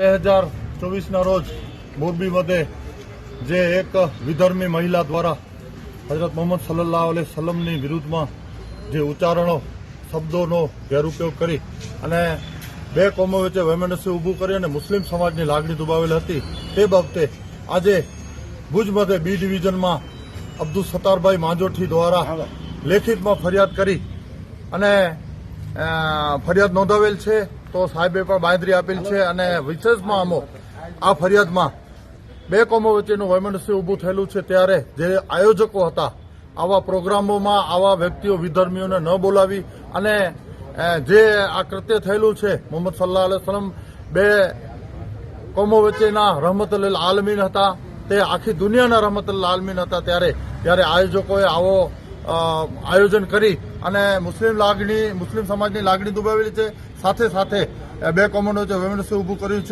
બે હજાર ચોવીસના રોજ મોરબી મધ્યે જે એક વિધર્મી મહિલા દ્વારા હજરત મોહમ્મદ સલ્લાહ અલૈહ સલમની વિરુદ્ધમાં જે ઉચ્ચારણો, શબ્દોનો ગેરઉપયોગ કરી અને બે કોમો વચ્ચે વેમેનસી ઊભું કરી અને મુસ્લિમ સમાજની લાગણી દુબાવેલ હતી, તે બાબતે આજે ભુજ મધ્યે બી ડિવિઝનમાં અબ્દુલ સત્તારભાઈ માંજોઠી દ્વારા લેખિતમાં ફરિયાદ કરી અને ફરિયાદ નોંધાવેલ છે. તો સાહેબે પણ બાંધરી આપેલ છે અને વિશેષમાં અમો આ ફરિયાદમાં બે કોમો વચ્ચેનું વૈમનસ્ય ઊભું થયેલું છે ત્યારે જે આયોજકો હતા, આવા પ્રોગ્રામોમાં આવા વ્યક્તિઓ, વિધર્મીઓને ન બોલાવી અને જે આ કૃત્ય થયેલું છે, મોહમ્મદ સલ્લાહ અલૈહ વસલ્લમ બે કોમો વચ્ચેના રહમતુલ આલમીન હતા, તે આખી દુનિયાના રહમતુલ આલમીન હતા ત્યારે ત્યારે આયોજકોએ આવો આયોજન કરી અને મુસ્લિમ લાગણી, મુસ્લિમ સમાજની લાગણી દુભાવેલી છે. સાથે સાથે બે કોમનવેલ્થ જે વૈમનસ્ય ઊભું કર્યું છે.